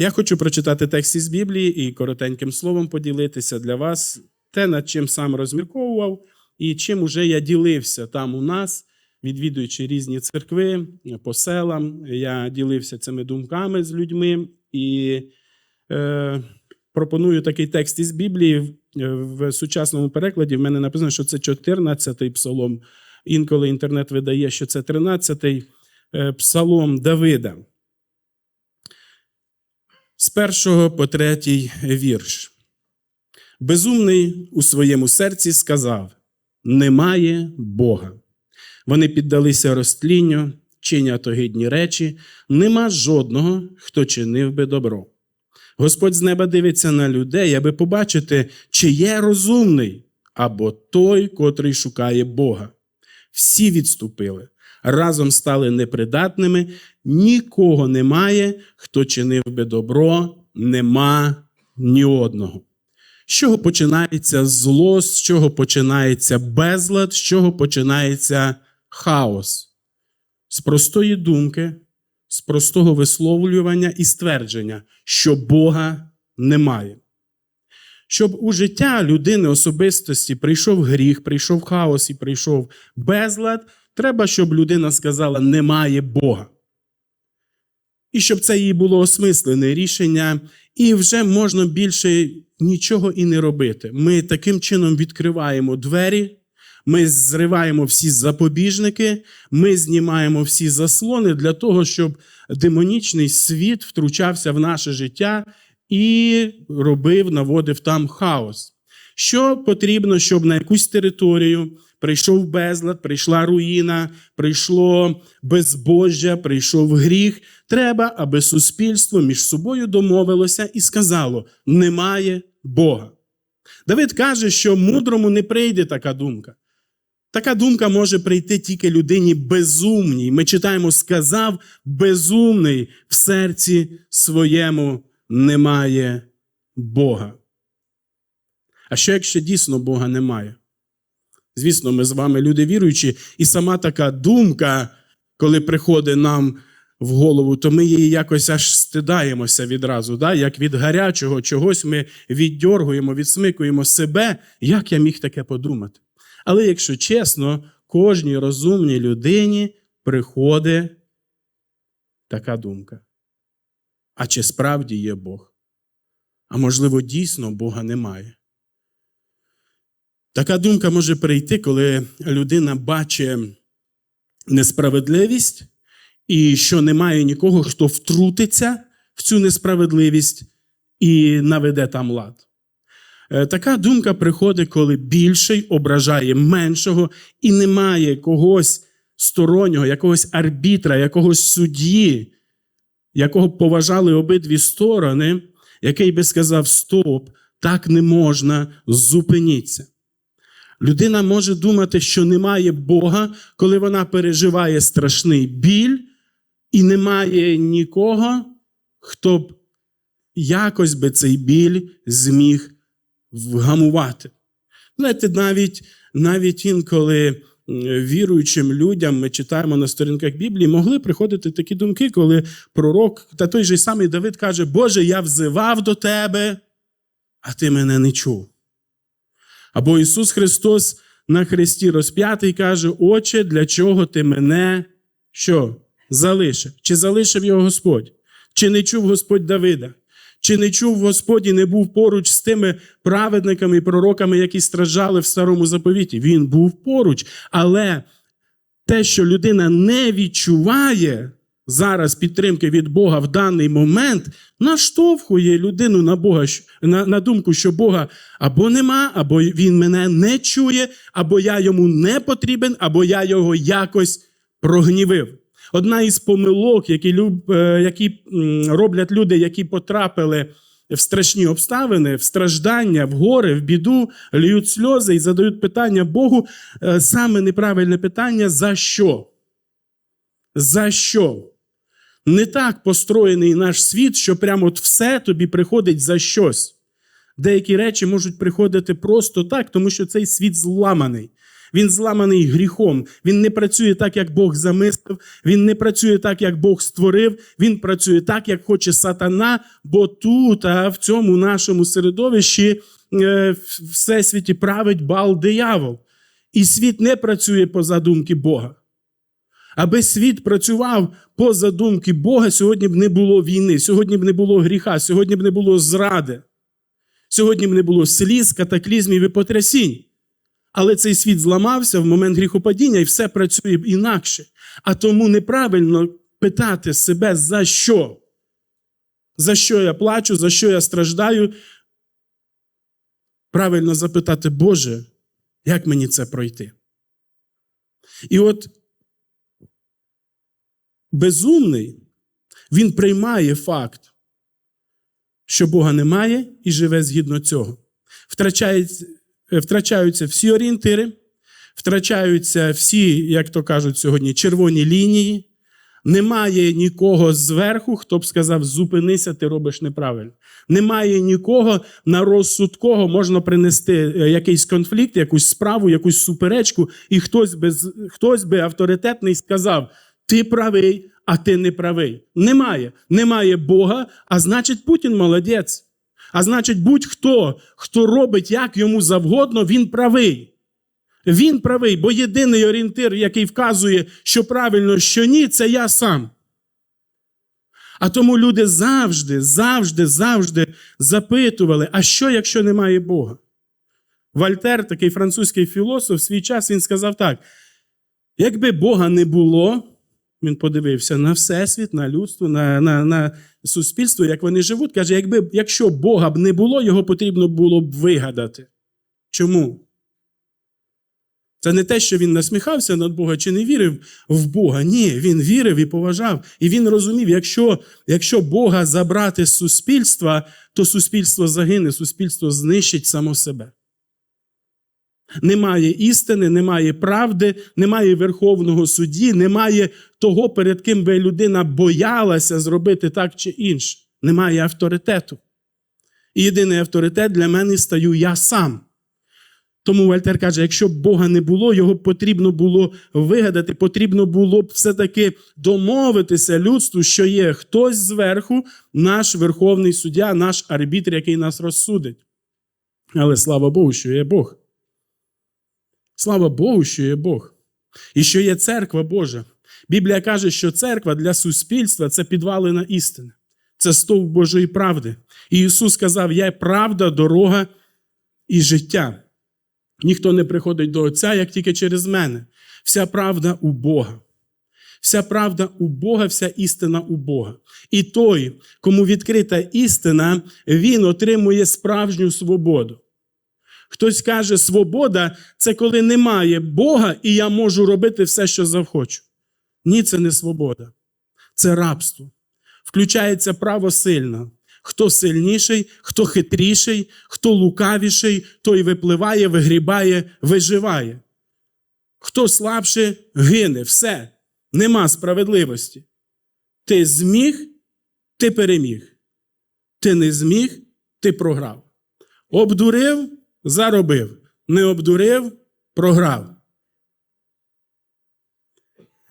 Я хочу прочитати текст із Біблії і коротеньким словом поділитися для вас те, над чим сам розмірковував, і чим уже я ділився там у нас, відвідуючи різні церкви по селам. Я ділився цими думками з людьми і е, пропоную такий текст із Біблії. В- сучасному перекладі в мене написано, що це 14-й псалом. Інколи інтернет видає, що це 13-й е, псалом Давида. З першого по третій вірш. Безумний у своєму серці сказав: Немає Бога. Вони піддалися розтлінню, чинять огидні речі, нема жодного, хто чинив би добро. Господь з неба дивиться на людей, аби побачити, чи є розумний, або той, котрий шукає Бога. Всі відступили, разом стали непридатними, нікого немає, хто чинив би добро, нема ні одного. З чого починається зло, з чого починається безлад, з чого починається хаос? З простої думки, з простого висловлювання і ствердження, що Бога немає. Щоб у життя людини особистості прийшов гріх, прийшов хаос і прийшов безлад, треба, щоб людина сказала: немає Бога. І щоб це їй було осмислене рішення, і вже можна більше нічого і не робити. Ми таким чином відкриваємо двері, ми зриваємо всі запобіжники, ми знімаємо всі заслони для того, щоб демонічний світ втручався в наше життя і робив, наводив там хаос. Що потрібно, щоб на якусь територію прийшов безлад, прийшла руїна, прийшло безбожжя, прийшов гріх. Треба, аби суспільство між собою домовилося і сказало: немає Бога. Давид каже, що мудрому не прийде така думка. Така думка може прийти тільки людині безумній. Ми читаємо, сказав безумний в серці своєму немає Бога. А що якщо дійсно Бога немає? Звісно, ми з вами люди віруючі, і сама така думка, коли приходить нам в голову, то ми її якось аж стидаємося відразу. Да? Як від гарячого чогось ми віддьоргуємо, відсмикуємо себе, як я міг таке подумати. Але якщо чесно, кожній розумній людині приходить така думка. А чи справді є Бог? А можливо, дійсно Бога немає? Така думка може прийти, коли людина бачить несправедливість і що немає нікого, хто втрутиться в цю несправедливість і наведе там лад. Е, Така думка приходить, коли більший ображає меншого, і немає когось стороннього, якогось арбітра, якогось судді, якого поважали обидві сторони, який би сказав: Стоп, так не можна, зупиніться. Людина може думати, що немає Бога, коли вона переживає страшний біль, і немає нікого, хто б якось би цей біль зміг вгамувати. Знаєте, навіть, навіть інколи віруючим людям ми читаємо на сторінках Біблії, могли приходити такі думки, коли пророк та той же самий Давид каже: Боже, я взивав до тебе, а ти мене не чув. Або Ісус Христос на хресті розп'ятий каже: Отче, для чого ти мене що? Залишив? Чи залишив його Господь? Чи не чув Господь Давида? Чи не чув Господь і не був поруч з тими праведниками і пророками, які страждали в старому заповіті? Він був поруч. Але те, що людина не відчуває зараз підтримки від Бога в даний момент, наштовхує людину на Бога на, на думку, що Бога або нема, або він мене не чує, або я йому не потрібен, або я його якось прогнівив. Одна із помилок, які, е, які роблять люди, які потрапили в страшні обставини, в страждання, в горе, в біду, льють сльози і задають питання Богу. е, Саме неправильне питання: за що? За що? Не так построєний наш світ, що прямо от все тобі приходить за щось. Деякі речі можуть приходити просто так, тому що цей світ зламаний. Він зламаний гріхом. Він не працює так, як Бог замислив. Він не працює так, як Бог створив. Він працює так, як хоче сатана. Бо тут, а в цьому нашому середовищі, е, всесвіті править бал диявол. І світ не працює по задумки Бога. Аби світ працював по задумки Бога, сьогодні б не було війни, сьогодні б не було гріха, сьогодні б не було зради, сьогодні б не було сліз, катаклізмів і потрясінь. Але цей світ зламався в момент гріхопадіння і все працює інакше. А тому неправильно питати себе, за що? За що я плачу, за що я страждаю? Правильно запитати, Боже, як мені це пройти? І от безумний, він приймає факт, що Бога немає і живе згідно цього. Втрачається, втрачаються всі орієнтири, втрачаються всі, як то кажуть сьогодні, червоні лінії. Немає нікого зверху, хто б сказав, зупинися, ти робиш неправильно. Немає нікого на розсуд кого можна принести е, якийсь конфлікт, якусь справу, якусь суперечку, і хтось би, хтось би авторитетний сказав: ти правий, а ти не правий. Немає. Немає Бога, а значить, Путін молодець. А значить, будь-хто, хто робить як йому завгодно, він правий. Він правий, бо єдиний орієнтир, який вказує, що правильно, що ні, це я сам. А тому люди завжди, завжди, завжди запитували: а що, якщо немає Бога? Вольтер, такий французький філософ, в свій час він сказав так: якби Бога не було, він подивився на всесвіт, на людство, на, на, на суспільство, як вони живуть, каже, якби, якщо Бога б не було, його потрібно було б вигадати. Чому? Це не те, що він насміхався над Бога чи не вірив в Бога. Ні, він вірив і поважав. І він розумів, якщо, якщо Бога забрати з суспільства, то суспільство загине, суспільство знищить само себе. Немає істини, немає правди, немає Верховного судді, немає того, перед ким би людина боялася зробити так чи інше. Немає авторитету. І єдиний авторитет для мене стаю я сам. Тому Вольтер каже: якщо б Бога не було, його потрібно було вигадати, потрібно було б все-таки домовитися людству, що є хтось зверху, наш верховний суддя, наш арбітр, який нас розсудить. Але слава Богу, що є Бог. Слава Богу, що є Бог. І що є церква Божа. Біблія каже, що церква для суспільства це підвалина істини, це стовп Божої правди. І Ісус сказав: Я правда, дорога і життя. Ніхто не приходить до Отця, як тільки через мене. Вся правда у Бога. Вся правда у Бога, вся істина у Бога. І той, кому відкрита істина, він отримує справжню свободу. Хтось каже, свобода це коли немає Бога, і я можу робити все, що захочу. Ні, це не свобода, це рабство. Включається право сильно. Хто сильніший, хто хитріший, хто лукавіший, той випливає, вигрібає, виживає. Хто слабше, гине, все, нема справедливості. Ти зміг, ти переміг. Ти не зміг, ти програв. Обдурив, заробив. Не обдурив, програв.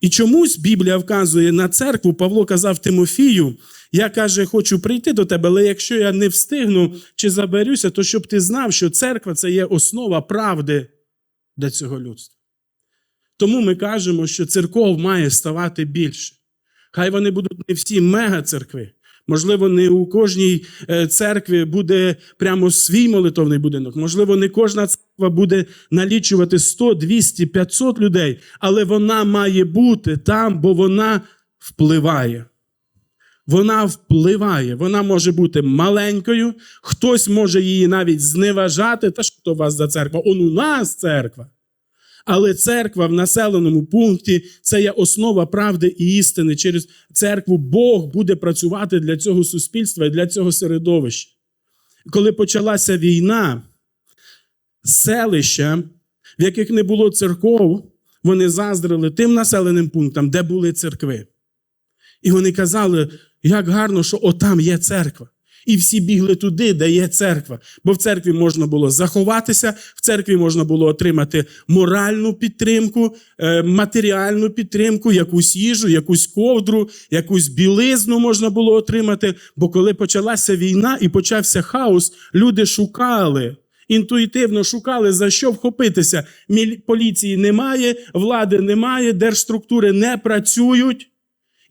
І чомусь Біблія вказує на церкву, Павло казав Тимофію, я каже, хочу прийти до тебе, але якщо я не встигну чи заберюся, то щоб ти знав, що церква це є основа правди для цього людства. Тому ми кажемо, що церков має ставати більше. Хай вони будуть не всі мега-церкви. Можливо, не у кожній е, церкві буде прямо свій молитовний будинок. Можливо, не кожна церква буде налічувати 100, 200, 500 людей, але вона має бути там, бо вона впливає. Вона впливає, вона може бути маленькою, хтось може її навіть зневажати. Та що у вас за церква? Он у нас церква. Але церква в населеному пункті це є основа правди і істини. Через церкву Бог буде працювати для цього суспільства і для цього середовища. Коли почалася війна, селища, в яких не було церков, вони заздрили тим населеним пунктам, де були церкви. І вони казали, як гарно, що отам є церква. І всі бігли туди, де є церква. Бо в церкві можна було заховатися, в церкві можна було отримати моральну підтримку, е, матеріальну підтримку, якусь їжу, якусь ковдру, якусь білизну можна було отримати. Бо коли почалася війна і почався хаос, люди шукали. Інтуїтивно шукали, за що вхопитися. Поліції немає, влади немає, держструктури не працюють.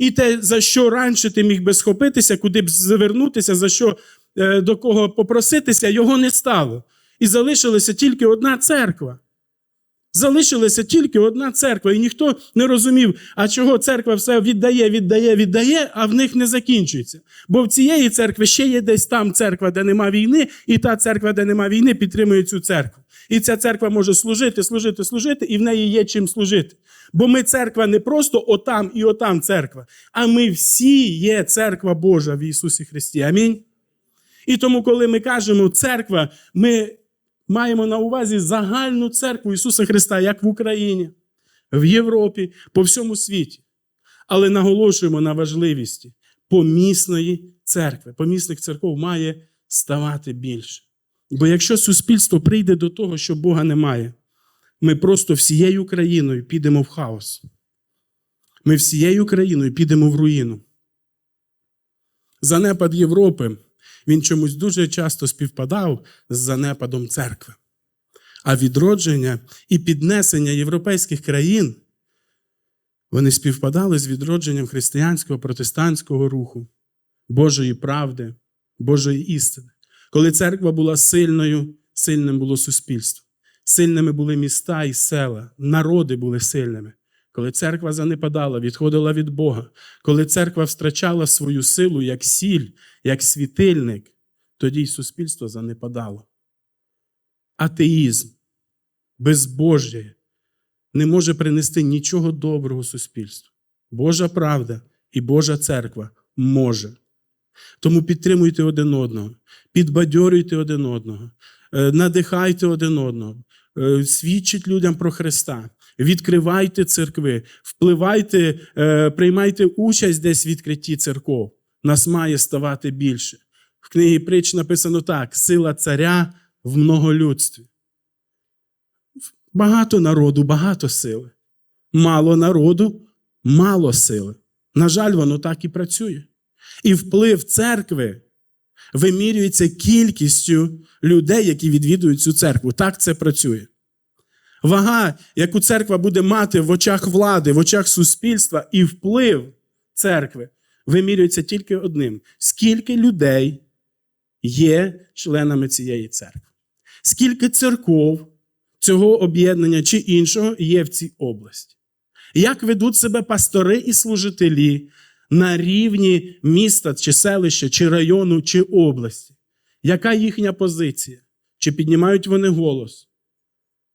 І те, за що раніше ти міг би схопитися, куди б звернутися, за що е, до кого попроситися, його не стало. І залишилася тільки одна церква. Залишилася тільки одна церква, і ніхто не розумів, а чого церква все віддає, віддає, віддає, а в них не закінчується. Бо в цієї церкви ще є десь там церква, де нема війни, і та церква, де нема війни, підтримує цю церкву. І ця церква може служити, служити, служити, і в неї є чим служити. Бо ми церква не просто отам і отам церква, а ми всі є церква Божа в Ісусі Христі. Амінь. І тому, коли ми кажемо церква, ми маємо на увазі загальну церкву Ісуса Христа, як в Україні, в Європі, по всьому світі. Але наголошуємо на важливості помісної церкви. Помісних церков має ставати більше. Бо якщо суспільство прийде до того, що Бога немає, ми просто всією країною підемо в хаос. Ми всією країною підемо в руїну. Занепад Європи він чомусь дуже часто співпадав з занепадом церкви. А відродження і піднесення європейських країн вони співпадали з відродженням християнського протестантського руху, Божої правди, Божої істини. Коли церква була сильною, сильним було суспільство. Сильними були міста і села, народи були сильними. Коли церква занепадала, відходила від Бога, коли церква втрачала свою силу як сіль, як світильник, тоді й суспільство занепадало. Атеїзм, безбожжя не може принести нічого доброго суспільству. Божа правда і Божа церква може. Тому підтримуйте один одного, підбадьорюйте один одного, е, надихайте один одного, е, свідчіть людям про Христа. Відкривайте церкви, впливайте, е, приймайте участь десь в відкритті церков. Нас має ставати більше. В книгі притч написано так: сила царя в многолюдстві. Багато народу, багато сили. Мало народу, мало сили. На жаль, воно так і працює. І вплив церкви вимірюється кількістю людей, які відвідують цю церкву. Так це працює. Вага, яку церква буде мати в очах влади, в очах суспільства, і вплив церкви вимірюється тільки одним: скільки людей є членами цієї церкви, скільки церков цього об'єднання чи іншого є в цій області. Як ведуть себе пастори і служителі на рівні міста, чи селища, чи району, чи області? Яка їхня позиція? Чи піднімають вони голос?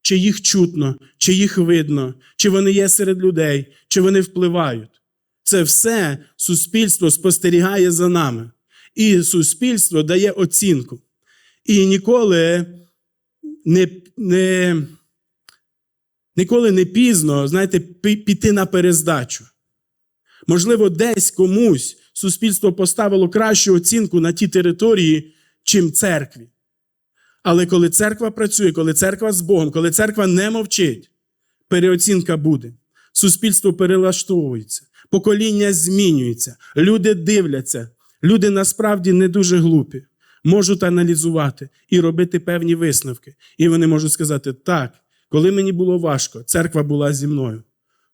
Чи їх чутно, чи їх видно, чи вони є серед людей, чи вони впливають? Це все суспільство спостерігає за нами. І суспільство дає оцінку. І ніколи не, не, ніколи не пізно, знаєте, піти на перездачу. Можливо, десь комусь суспільство поставило кращу оцінку на ті території, чим церкві. Але коли церква працює, коли церква з Богом, коли церква не мовчить, переоцінка буде. Суспільство перелаштовується, покоління змінюється, люди дивляться, люди насправді не дуже глупі, можуть аналізувати і робити певні висновки. І вони можуть сказати: так, коли мені було важко, церква була зі мною.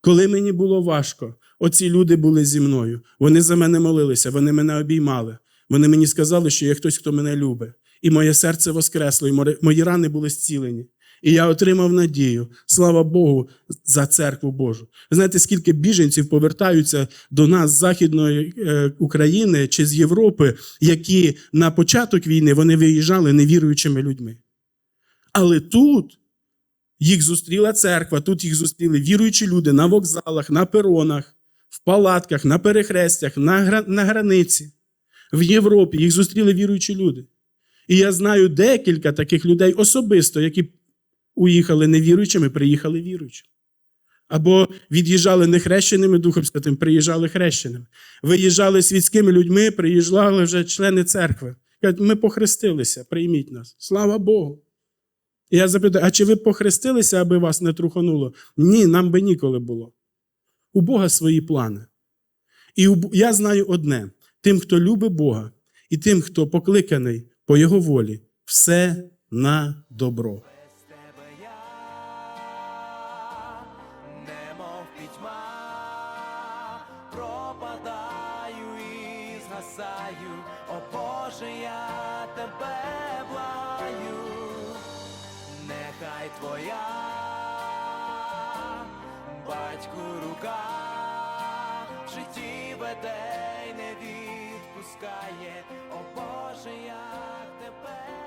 Коли мені було важко, оці люди були зі мною. Вони за мене молилися, вони мене обіймали. Вони мені сказали, що є хтось, хто мене любить. І моє серце воскресло, і мої рани були зцілені. І я отримав надію. Слава Богу, за церкву Божу. Знаєте, скільки біженців повертаються до нас з Західної е, України чи з Європи, які на початок війни вони виїжджали невіруючими людьми. Але тут їх зустріла церква, тут їх зустріли віруючі люди на вокзалах, на перонах, в палатках, на перехрестях, на, на границі. В Європі їх зустріли віруючі люди. І я знаю декілька таких людей особисто, які уїхали невіруючими, приїхали віруючими. Або від'їжджали нехрещеними Духом Святим, приїжджали хрещеними. Виїжджали світськими людьми, приїжджали вже члени церкви. Кажуть, ми похрестилися, прийміть нас. Слава Богу. І я запитаю, а чи ви похрестилися, аби вас не трухануло? Ні, нам би ніколи було. У Бога свої плани. І я знаю одне: тим, хто любить Бога, і тим, хто покликаний по Його волі, все на добро. О Боже, я тебе благаю, нехай твоя батьку рука. В житті веде й не відпускає, о Боже, як тебе